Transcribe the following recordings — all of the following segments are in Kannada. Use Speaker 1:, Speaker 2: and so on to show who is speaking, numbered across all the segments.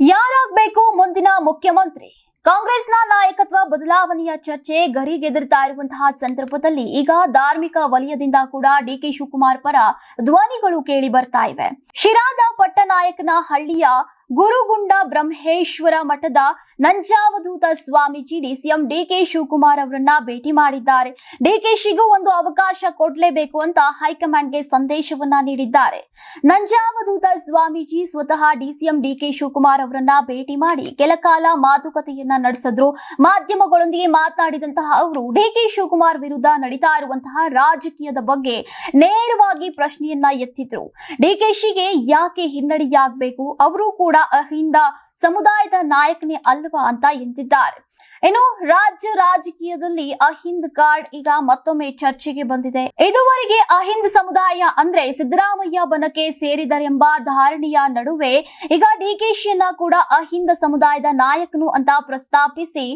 Speaker 1: ಯಾರಾಗಬೇಕು ಮುಂದಿನ ಮುಖ್ಯಮಂತ್ರಿ? ಕಾಂಗ್ರೆಸ್ನ ನಾಯಕತ್ವ ಬದಲಾವಣೆಯ ಚರ್ಚೆ ಗರಿಗೆದರ್ತಾ ಇರುವಂತಹ ಸಂದರ್ಭದಲ್ಲಿ ಈಗ ಧಾರ್ಮಿಕ ವಲಯದಿಂದ ಕೂಡ ಡಿಕೆ ಶಿವಕುಮಾರ್ ಪರ ಧ್ವನಿಗಳು ಕೇಳಿ ಬರ್ತಾ ಇವೆ. ಶಿರಾದ ಪಟ್ಟನಾಯಕನ ಹಳ್ಳಿಯ ಗುರುಗುಂಡ ಬ್ರಹ್ಮೇಶ್ವರ ಮಠದ ನಂಜಾವಧೂತ ಸ್ವಾಮೀಜಿ ಡಿಸಿಎಂ ಡಿಕೆ ಶಿವಕುಮಾರ್ ಅವರನ್ನ ಭೇಟಿ ಮಾಡಿದ್ದಾರೆ. ಡಿಕೆಶಿಗೂ ಒಂದು ಅವಕಾಶ ಕೊಡಲೇಬೇಕು ಅಂತ ಹೈಕಮಾಂಡ್ಗೆ ಸಂದೇಶವನ್ನ ನೀಡಿದ್ದಾರೆ. ನಂಜಾವಧೂತ ಸ್ವಾಮೀಜಿ ಸ್ವತಃ ಡಿಸಿಎಂ ಡಿಕೆ ಶಿವಕುಮಾರ್ ಅವರನ್ನ ಭೇಟಿ ಮಾಡಿ ಕೆಲಕಾಲ ಮಾತುಕತೆಯನ್ನ ನಡೆಸಿದ್ರು. ಮಾಧ್ಯಮಗಳೊಂದಿಗೆ ಮಾತನಾಡಿದಂತಹ ಅವರು ಡಿಕೆ ಶಿವಕುಮಾರ್ ವಿರುದ್ಧ ನಡೀತಾ ಇರುವಂತಹ ರಾಜಕೀಯದ ಬಗ್ಗೆ ನೇರವಾಗಿ ಪ್ರಶ್ನೆಯನ್ನ ಎತ್ತಿದ್ರು. ಡಿಕೆಶಿಗೆ ಯಾಕೆ ಹಿನ್ನಡೆಯಾಗಬೇಕು? ಅವರು ಕೂಡ ಅಹಿಂದ ಸಮುದಾಯದ ನಾಯಕನೇ ಅಲ್ವಾ ಅಂತ ಎಂದಿದ್ದಾರೆ. ಇನ್ನು ರಾಜ್ಯ ರಾಜಕೀಯದಲ್ಲಿ ಅಹಿಂದ್ ಕಾರ್ಡ್ ಈಗ ಮತ್ತೊಮ್ಮೆ ಚರ್ಚೆಗೆ ಬಂದಿದೆ. ಇದುವರೆಗೆ ಅಹಿಂದ್ ಸಮುದಾಯ ಅಂದ್ರೆ ಸಿದ್ದರಾಮಯ್ಯ ಬನಕ್ಕೆ ಸೇರಿದರೆಂಬ ಧಾರಣೆಯ ನಡುವೆ ಈಗ ಡಿಕೆಶಿಯನ್ನ ಕೂಡ ಅಹಿಂದ ಸಮುದಾಯದ ನಾಯಕನು ಅಂತ ಪ್ರಸ್ತಾಪಿಸಿ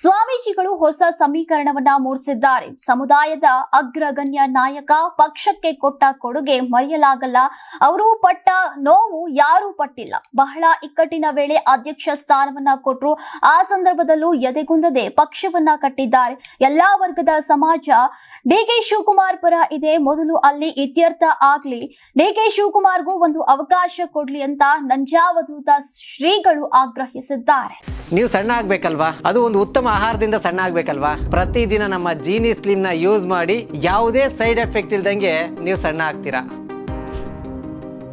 Speaker 1: ಸ್ವಾಮೀಜಿಗಳು ಹೊಸ ಸಮೀಕರಣವನ್ನ ಮೂಡಿಸಿದ್ದಾರೆ. ಸಮುದಾಯದ ಅಗ್ರಗಣ್ಯ ನಾಯಕ ಪಕ್ಷಕ್ಕೆ ಕೊಟ್ಟ ಕೊಡುಗೆ ಮರೆಯಲಾಗಲ್ಲ. ಅವರು ಪಟ್ಟ ನೋವು ಯಾರೂ ಪಟ್ಟಿಲ್ಲ. ಬಹಳ ಇಕ್ಕಟ್ಟಿನ ವೇಳೆ ಅಧ್ಯಕ್ಷ ಸ್ಥಾನವನ್ನ ಕೊಟ್ಟರು ಆ ಸಂದರ್ಭದಲ್ಲೂ ಎದೆಗುಂದದೆ ಪಕ್ಷವನ್ನ ಕಟ್ಟಿದ್ದಾರೆ. ಎಲ್ಲಾ ವರ್ಗದ ಸಮಾಜ ಡಿಕೆ ಶಿವಕುಮಾರ್ ಪರ ಇದೆ. ಮೊದಲು ಅಲ್ಲಿ ಇತ್ಯರ್ಥ ಆಗ್ಲಿ. ಡಿಕೆ ಶಿವಕುಮಾರ್ಗೂ ಒಂದು ಅವಕಾಶ ಕೊಡ್ಲಿ ಅಂತ ನಂಜಾವಧೂತ ಶ್ರೀಗಳು ಆಗ್ರಹಿಸಿದ್ದಾರೆ.
Speaker 2: ನೀವು ಸಣ್ಣ ಆಗ್ಬೇಕಲ್ವಾ? ಅದು ಒಂದು ಉತ್ತಮ ಆಹಾರದಿಂದ ಸಣ್ಣ ಆಗ್ಬೇಕಲ್ವಾ? ಪ್ರತಿದಿನ ನಮ್ಮ ಜೀನಿ ಸ್ಲಿಮ್ನ ಯೂಸ್ ಮಾಡಿ ಯಾವುದೇ ಸೈಡ್ ಎಫೆಕ್ಟ್ ಇಲ್ದಂಗೆ ನೀವು ಸಣ್ಣ ಆಗ್ತೀರಾ?